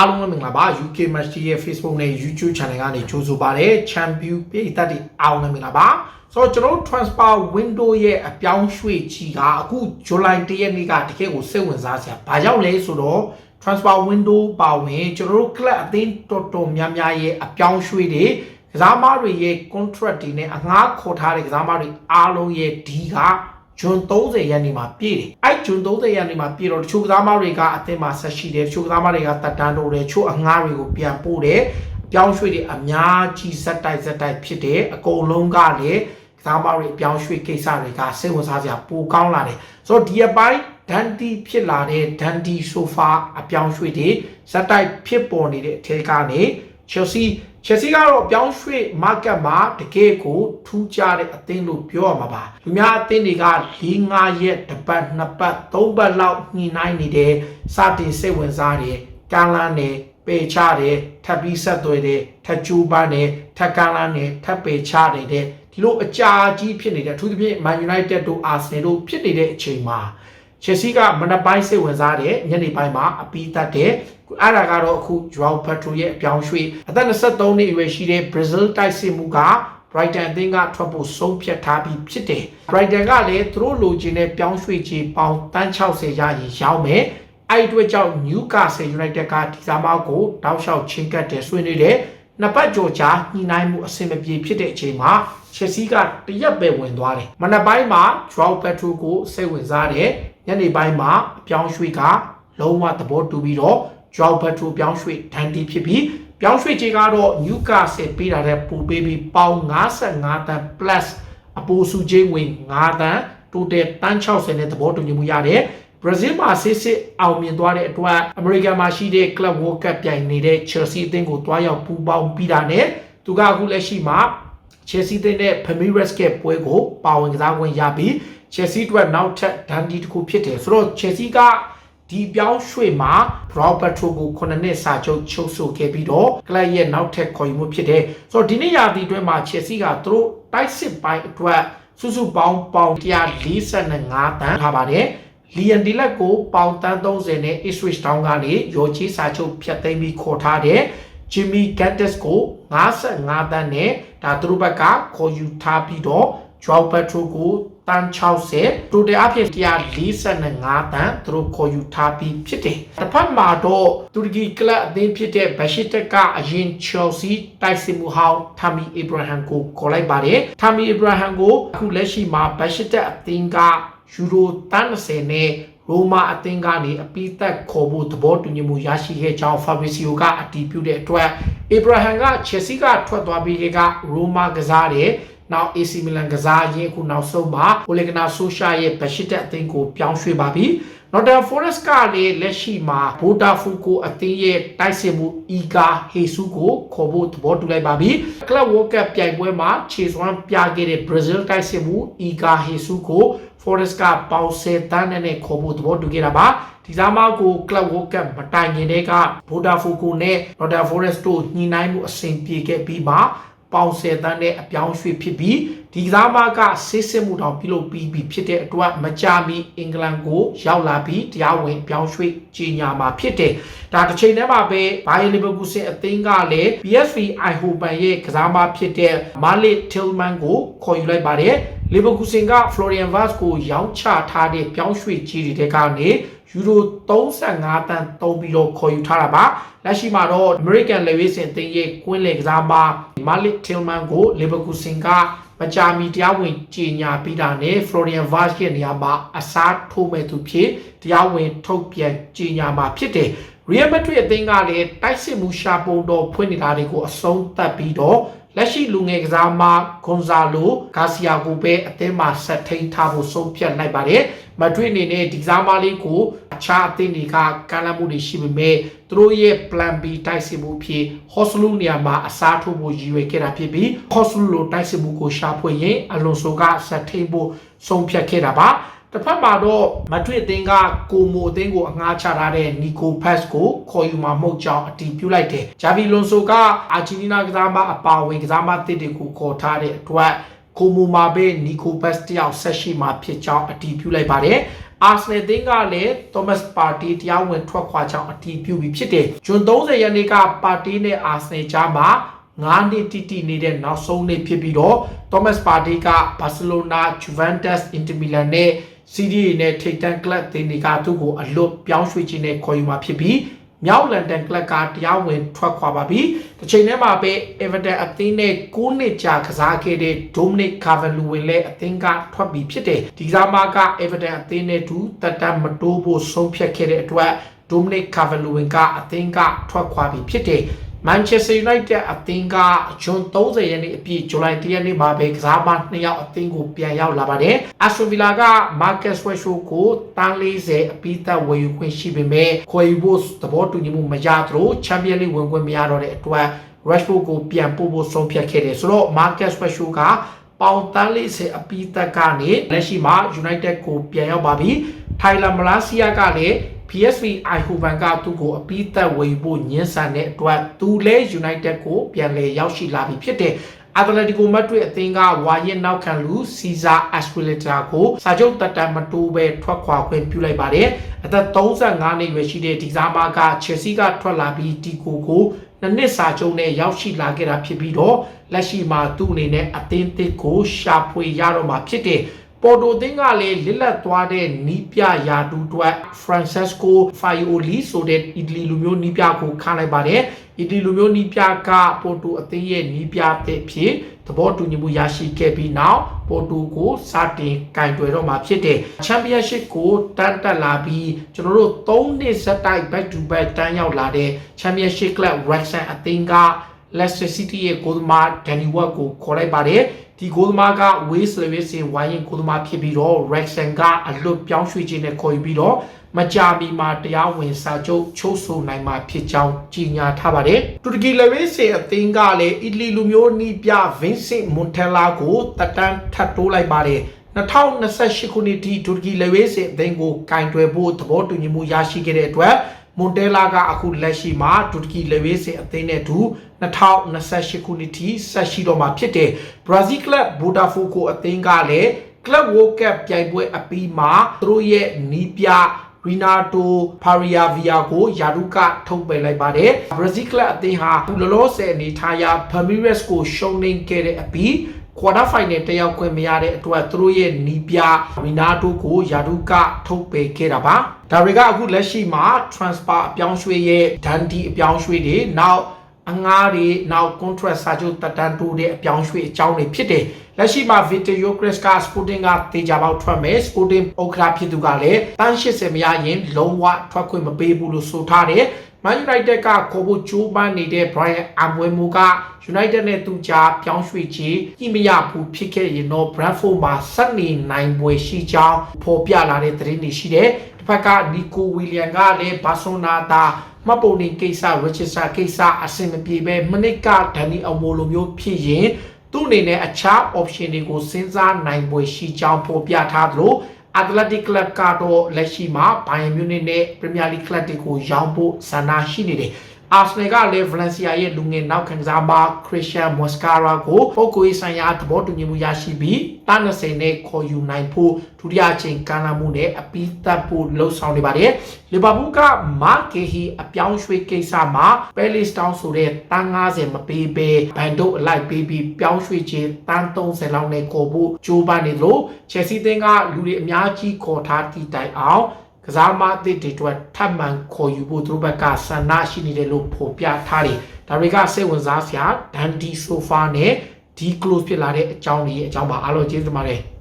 အားလုံးပဲမင်္ဂလာပါ UK Match ရဲ့ Facebook နဲ့ YouTube Channel ကနေကြိုဆိုပါရစေ Champion ပြည်သက်တွေအားလုံးပဲမင်္ဂလာပါဆိုတော့ကျွန်တော်တို့ transfer window ရဲ့အပြောင်းရွှေ့ကြီးကအခု July 1ရက်နေ့ကတကယ်ကိုစိတ်ဝင်စားစရာဘာကြောင့်လဲဆိုတော့ transfer window ပါဝင်ကျွန်တော်တို့ club အသင်းတော်တော်များများရဲ့အပြောင်းရွှေ့တွေကစားသမားတွေရဲ့ contract တွေနဲ့အငှားခေါ်ထားတဲ့ကစားသမားတွေအားလုံးရဲ့ဒီက ဂျွန်30ရက်နေ့မှာပြည့်တယ်။အဲ့ဂျွန်30ရက်နေ့မှာပြည့်တော့တချို့ကစားသမားတွေကအသင်းမှာဆက်ရှိတယ်တချို့ကစားသမားတွေကတက်တန်းတိုးတယ်တချို့အငှားတွေကိုပြန်ပို့တယ်။ပြောင်းရွှေ့တွေအများကြီးဇက်တိုက်ဇက်တိုက်ဖြစ်တယ်။အကုန်လုံးကလည်းကစားသမားတွေအပြောင်းရွှေ့ကိစ္စတွေကစိတ်ဝင်စားစရာပိုကောင်းလာတယ်။ဆိုတော့ဒီအပိုင်းဒန်တီဖြစ်လာတဲ့ဒန်တီဆိုဖာအပြောင်းရွှေ့တွေဇက်တိုက်ဖြစ်ပေါ်နေတဲ့အထက်ကနေ Chelsea Chelsea ကတော့ပြောင်းရွှေ့ market မှာတကယ်ကိုထူးခြားတဲ့အသင်းလို့ပြောရမှာပါလူများအသင်းတွေက၄၅ရက်တစ်ပတ်နှစ်ပတ်သုံးပတ်လောက်ညှိနှိုင်းနေတယ်စတင်စိတ်ဝင်စားတယ်ကမ်းလန်းတယ်ပေချတယ်ထပ်ပြီးဆက်သွယ်တယ်ထပ်ကျူးပန်းတယ်ထပ်ကမ်းလန်းတယ်ထပ်ပေချတယ်တဲ့ဒီလိုအကြာကြီးဖြစ်နေတဲ့အထူးသဖြင့် Man United တို့ Arsenal တို့ဖြစ်နေတဲ့အချိန်မှာ Chelsea ကမနက်ပိုင်းစိတ်ဝင်စားတယ်ညနေပိုင်းမှာအပီးတတ်တယ် အဲ့ဒါကတော့အခု Joao Pedro ရဲ့အပြောင်းရွှေ့အသက်23နှစ်အရွယ်ရှိတဲ့ Brazil တိုက်စစ်မှုက Brighton အသင်းကထွက်ဖို့ဆုံးဖြတ်ထားပြီးဖြစ်တယ် Brighton ကလည်းသူတို့လိုချင်တဲ့ပြောင်းရွှေ့ခြင်းပေါင်းတန်း60ရရင်ရောင်းမယ်အဲ့ဒီအတွက်ကြောင့် Newcastle United ကဒီဇာမောက်ကိုတောက်လျှောက်ချင်းကပ်တယ်ဆွေးနွေးတယ်နှစ်ပတ်ကြော်ကြာညှိနှိုင်းမှုအဆင်မပြေဖြစ်တဲ့အချိန်မှာ Chelsea ကတရက်ပဲဝင်သွားတယ်မနက်ပိုင်းမှာ Joao Pedro ကိုစိတ်ဝင်စားတယ်ညနေပိုင်းမှာအပြောင်းရွှေ့ကလုံးဝသဘောတူပြီးတော့ Joao Pedro ပြောင်းရွှေ့ဒန်တီဖြစ်ပြီးပြောင်းရွှေ့ခြင်းကတော့ Newcastle ပေးတာတဲ့ပိုပေးပြီးပေါင်55တန်း plus အပိုစုချင်းဝင်9တန်း total တန်း60နဲ့သဘောတူညီမှုရတယ်ဘရာဇီးမှာစစ်စစ်အောင်မြင်သွားတဲ့အတွက်အမေရိကန်မှာရှိတဲ့ Club World Cup ပြိုင်နေတဲ့ Chelsea အသင်းကိုတွားရောက်ပူးပေါင်းပြီးတာနဲ့သူကအခုလက်ရှိမှာ Chelsea အသင်းနဲ့ Premier League ပွဲကိုပါဝင်ကစားခွင့်ရပြီး Chelsea အတွက်နောက်ထပ်ဒန်ဒီတစ်ခုဖြစ်တယ်ဆိုတော့ Chelsea က ဒီပြောင်းရွှေ့မှာ Roberto ကို9နှစ်စာချုပ်ချုပ်ဆိုခဲ့ပြီးတော့ကလပ်ရဲ့နောက်ထပ်ခေါ်ယူမှုဖြစ်တယ်ဆိုတော့ဒီနေ့ရာသီအတွင်းမှာ Chelsea ကသူတို့တိုက်စစ်ပိုင်းအတွက်စုစုပေါင်းပေါင်145တန်းထားပါတယ်လီယန်ဒီလက်ကိုပေါင်တန်း30နဲ့ Ipswich Town ကနေရော်ချီစာချုပ်ဖြတ်သိမ်းပြီးခေါ်ထားတဲ့ဂျင်မီဂတ်တက်စ်ကို55တန်းနဲ့ဒါသူတို့ဘက်ကခေါ်ယူထားပြီးတော့ဂျွာပက်ထရိုကို တန်း60တိုတယ်အဖြစ်145တန်းသူတို့ခေါ်ယူထားပြီးဖြစ်တယ်။တစ်ဖက်မှာတော့တူရကီကလပ်အသင်းဖြစ်တဲ့ဘရှစ်တက်ကအရင် Chelsea တိုက်စစ်မှုဟောင်းထာမီအီဘရာဟမ်ကိုခေါ်လိုက်ပါတယ်။ထာမီအီဘရာဟမ်ကိုအခုလက်ရှိမှာဘရှစ်တက်အသင်းကယူရိုတန်း30နဲ့ရိုမာအသင်းကနေအပိသက်ခေါ်ဖို့သဘောတူညီမှုရရှိခဲ့ကြောင်းဖာဘရီစီယိုကအတည်ပြုတဲ့အတွက်အီဘရာဟမ်ကချက်စီကထွက်သွားပြီးကရိုမာကစားတယ် နောက် AC Milan ကစားရင်အခုနောက်ဆုံးမှာ Ole Gunnar Solskjaer ရဲ့ဘရှစ်တက်အသင်းကိုပြောင်းရွှေ့ပါပြီ။ Nottingham Forest ကလည်းလက်ရှိမှာ Botafogo အသင်းရဲ့တိုက်စစ်မှု Iga Jesus ကိုခေါ်ဖို့သဘောတူလိုက်ပါပြီ။ Club World Cup ပြိုင်ပွဲမှာခြေစွမ်းပြခဲ့တဲ့ Brazil တိုက်စစ်မှု Iga Jesus ကို Forest ကပေါင်ဆယ်တန်းနဲ့ခေါ်ဖို့သဘောတူခဲ့တာပါဒီစားမကို Club World Cup မတိုင်ခင်တည်းက Botafogo နဲ့ Nottingham Forest တို့ညှိနှိုင်းမှုအဆင်ပြေခဲ့ပြီးမှ ပေါင်ဆယ်တန်းနဲ့အပြောင်းရွှေ့ဖြစ်ပြီးဒီကစားမကစစ်စစ်မှုတောင်ပြုလုပ်ပြီးပြီဖြစ်တဲ့အတွက်မကြမီအင်္ဂလန်ကိုရောက်လာပြီးတရားဝင်ပြောင်းရွှေ့ကြီးညာမှာဖြစ်တယ်။ဒါတစ်ချိန်တည်းမှာပဲဘိုင်ယန်လီဗာပူးဆင်အသင်းကလည်း PSV Eindhoven ရဲ့ကစားမဖြစ်တဲ့ Malik Tillman ကိုခေါ်ယူလိုက်ပါတယ်။ လီဗာပူးဆင်က Florian Wirtz ကိုရောင်းချထားတဲ့ပြောင်းရွှေ့ကြီးတွေကနေယူရို35တန်းသုံးပြီးတော့ခေါ်ယူထားတာပါလက်ရှိမှာတော့ American Levinson အသင်းရဲ့ကွင်းလေကစားမ Malik Tillman ကို Leverkusen ကမကြာမီတရားဝင်ကြီးညာပြီးတာနဲ့ Florian Wirtz ရဲ့နေရာမှာအစားထိုးမဲ့သူဖြစ်တရားဝင်ထုတ်ပြန်ကြီးညာမှာဖြစ်တယ် Real Madrid အသင်းကလည်းတိုက်စစ်မှုရှာပုံတော်ဖွင့်နေတာတွေကိုအဆုံးသတ်ပြီးတော့ လက်ရှိလူငယ်ကစားမဂွန်ဇာလိုဂါစီယာကိုပဲအသင်းမှာဆက်ထိန်ထားဖို့ဆုံးဖြတ်လိုက်ပါတယ်မဒရစ်အနေနဲ့ဒီကစားမလေးကိုအခြားအသင်းတွေကကမ်းလှမ်းမှုတွေရှိပေမဲ့သူတို့ရဲ့ plan B တိုက်စစ်မှုဖြစ် Hoslu နေရာမှာအစားထိုးဖို့ရည်ရွယ်ခဲ့တာဖြစ်ပြီး Hoslu လိုတိုက်စစ်မှုကိုရှာဖွေရင်အလွန်ဆိုကဆက်ထိန်ဖို့ဆုံးဖြတ်ခဲ့တာပါ တစ်ဖက်မှာတော့မဒရစ်အသင်းကကိုမိုအသင်းကိုအငှားချထားတဲ့နီကိုဖက်စ်ကိုခေါ်ယူမှာမဟုတ်ကြောင်းအတည်ပြုလိုက်တယ်။ဂျာဗီလွန်ဆိုကအာဂျင်တီးနားကစားမအပါဝင်ကစားမတစ်တွေကိုခေါ်ထားတဲ့အတွက်ကိုမိုမာဘေနီကိုဖက်စ်တယောက်ဆက်ရှိမှာဖြစ်ကြောင်းအတည်ပြုလိုက်ပါတယ်။အာဆနယ်သင်းကလည်း Thomas Partey တရားဝင်ထွက်ခွာကြောင်းအတည်ပြုပြီးဖြစ်တယ်။ဂျွန်30ရက်နေ့ကပါတီနဲ့အာဆနယ်ကြားမှာ9နှစ်တိတိနေတဲ့နောက်ဆုံးနေ့ဖြစ်ပြီးတော့ Thomas Partey က Barcelona, Juventus, Inter Milan နဲ့ CD နဲ့ ထိပ်တန်းကလပ်တင်တွေကသူ့ကိုအလွတ်ပြောင်းရွှေ့ခြင်းနဲ့ခေါ်ယူมาဖြစ်ပြီးမြောက်လန်ဒန်ကလပ်ကတရားဝင်ထွက်ခွာပါပြီ။တစ်ချိန်တည်းမှာပဲ Everton အသင်းနဲ့9နှစ်ကြာကစားခဲ့တဲ့ Dominic Calvert-Lewin လည်းအသင်းကထွက်ပြီးဖြစ်တယ်။ဒီကစားမက Everton အသင်းနဲ့တူတက်တမတိုးဖို့ဆုံးဖြတ်ခဲ့တဲ့အတွက် Dominic Calvert-Lewin ကအသင်းကထွက်ခွာပြီးဖြစ်တယ်။ Manchester United အသင်းကဂျွန်30ရက်နေ့အပြည့်ဇူလိုင်1ရက်နေ့မှာပဲကစားမ2ယောက်အသင်းကိုပြန်ရောက်လာပါတယ်။ Aston Villa က Marcus Rashford ကိုတန်း40အပြီးသက်ဝယ်ယူခွင့်ရှိပေမဲ့ခွဲယူဖို့သဘောတူညီမှုမရသလို Champions League ဝင်ခွင့်မရတော့တဲ့အတွက် Rashford ကိုပြန်ပို့ဖို့ဆုံးဖြတ်ခဲ့တယ်ဆိုတော့ Marcus Rashford ကပေါင်တန်း40အပြီးသက်ကနေလက်ရှိမှာ United ကိုပြန်ရောက်ပါပြီ။ Tyler Malacia ကလည်း PSV Eindhoven ကသူ့ကိုအပိသက်ဝေဖို့ညှင်းဆန်တဲ့အတွက်သူလဲ United ကိုပြန်လည်ရောက်ရှိလာပြီဖြစ်တဲ့ Atletico Madrid အသင်းကဝါရင်နောက်ခံလူ Cesar Azpilicueta ကိုစာချုပ်တက်တမ်းမတိုးပဲထွက်ခွာခွင့်ပြုလိုက်ပါတယ်။အသက်35နှစ်ရွယ်ရှိတဲ့ဒီကစားမက Chelsea ကထွက်လာပြီးဒီကိုကိုနှစ်နှစ်စာချုပ်နဲ့ရောက်ရှိလာခဲ့တာဖြစ်ပြီးတော့လက်ရှိမှာသူ့အနေနဲ့အသင်းသစ်ကိုရှာဖွေရတော့မှာဖြစ်တဲ့ ပေါ်တိုတင်းကလည်းလစ်လက်သွားတဲ့နီးပြယာတူတွက် Francesco Faioli ဆိုတဲ့အီတလီလူမျိုးနီးပြကိုခန့်လိုက်ပါတယ်။အီတလီလူမျိုးနီးပြကပေါ်တိုအသင်းရဲ့နီးပြတဲ့ဖြစ်သဘောတူညီမှုရရှိခဲ့ပြီးနောက်ပေါ်တိုကိုစတင်ကင်တွယ်တော့မှာဖြစ်တဲ့ Championship ကိုတန်းတက်လာပြီးကျွန်တော်တို့၃နှစ်ဆက်တိုက် back to back တန်းရောက်လာတဲ့ Championship Club Wrexham အသင်းက Leicester City ရဲ့ဂိုးသမား Danny Ward ကိုခေါ်လိုက်ပါတယ်ဒီဂိုးသမားက Wales Lewis ဝိုင်းရင်ဂိုးသမားဖြစ်ပြီးတော့ Wrexham ကအလွတ်ပြောင်းရွှေ့ခြင်းနဲ့ခေါ်ယူပြီးတော့မကြာမီမှာတရားဝင်စာချုပ်ချုပ်ဆိုနိုင်မှာဖြစ်ကြောင်းကြေညာထားပါတယ်တူရကီလဝေးစင်အသင်းကလည်းအီတလီလူမျိုးနီးပြ Vincent Montella ကိုတက်တန်းထပ်တိုးလိုက်ပါတယ်2028ခုနှစ်ထိတူရကီလဝေးစင်အသင်းကိုကင်တွယ်ဖို့သဘောတူညီမှုရရှိခဲ့တဲ့အတွက် မွန်တဲလာကအခုလက်ရှိမှာတူရကီလေဝေးစင်အသင်းနဲ့တူ2028ခုနှစ်ထိဆက်ရှိတော့မှာဖြစ်တယ်ဘရာဇီးကလပ်ဘိုတာဖိုကိုအသင်းကလည်းကလပ်ဝိုကပ်ပြိုင်ပွဲအပြီးမှာသူတို့ရဲ့နီးပြရီနာတိုဖာရီယာဗီယာကိုယာရုကထုတ်ပယ်လိုက်ပါတယ်ဘရာဇီးကလပ်အသင်းဟာလောလောဆယ်အနေထားရဖာမီရက်စ်ကိုရှုံးနိမ့်ခဲ့တဲ့အပြီး ကွာတာဖိုင်နယ်တက်ရောက်ခွင့်မရတဲ့အတွက်သူတို့ရဲ့နီးပြရီနာတိုကိုယာရုကထုတ်ပယ်ခဲ့တာပါဒါတွေကအခုလက်ရှိမှာ transfer အပြောင်းရွှေ့ရဲ့ဒန်ဒီအပြောင်းရွှေ့တွေနောက် အငားတွေနောက် contract စာချုပ်တက်တန်းတိုးတဲ့အပြောင်းရွှေ့အကြောင်းတွေဖြစ်တယ်လက်ရှိမှာ Victor Yokres က Sporting ကတေချာပေါက်ထွက်မယ် Sporting ဥက္ကဋ္ဌဖြစ်သူကလည်းတန်း80မရရင်လုံးဝထွက်ခွင့်မပေးဘူးလို့ဆိုထားတယ် Man United ကခေါ်ဖို့ကြိုးပမ်းနေတဲ့ Brian Amoemo က United နဲ့သူကြားပြောင်းရွှေ့ခြင်းညှိမရဘူးဖြစ်ခဲ့ရင်တော့ Brentford မှာဆက်နေနိုင်ပွဲရှိကြောင်းဖော်ပြလာတဲ့သတင်းတွေရှိတယ်။ တစ်ဖက်က Nico William ကလည်း Barcelona သားမပုံနေကိစ္စ Register ကိစ္စအဆင်မပြေပဲမနစ်ကဒန်နီအမိုလိုမျိုးဖြစ်ရင်သူ့အနေနဲ့အခြား option တွေကိုစဉ်းစားနိုင်ပွဲရှိကြောင်းဖော်ပြထားသလို Athletic Club ကတော့လက်ရှိမှာ Bayern Munich နဲ့ Premier League Club တွေကိုရောင်းဖို့ဆန္ဒရှိနေတယ်။ Arsenal ကလည်း Valencia ရဲ့လူငယ်နောက်ခံစားမ Christian Mosquera ကိုပုဂ္ဂိုလ်ရေးဆိုင်ရာသဘောတူညီမှုရရှိပြီးတန်း20နဲ့ခေါ်ယူနိုင်ဖို့ဒုတိယအချိန်ကမ်းလှမ်းမှုနဲ့အပြီးသတ်ဖို့လှုံ့ဆော်နေပါတယ်။လီဗာပူးကမာဂေဟီအပြောင်းရွှေ့ကိစ္စမှာပဲလစ်တောင်းဆိုတဲ့တန်း90မပေးဘဲဘန်ဒုတ်အလိုက်ပေးပြီးပြောင်းရွှေ့ခြင်းတန်း30လောက်နဲ့ခေါ်ဖို့ကြိုးပမ်းနေလို့ချက်စီသင်းကလူတွေအများကြီးခေါ်ထားတည်တိုင်အောင် ကစားမအသစ်တွေအတွက်ထပ်မံခေါ်ယူဖို့သူတို့ဘက်ကဆန္ဒရှိနေတယ်လို့ဖော်ပြထားတယ်။ဒါတွေကစိတ်ဝင်စားစရာဒန်ဒီဆိုဖာနဲ့ဒီ close ဖြစ်လာတဲ့အကြောင်းတွေအကြောင်းပါအားလုံးကျေးဇူးတင်ပါတယ်။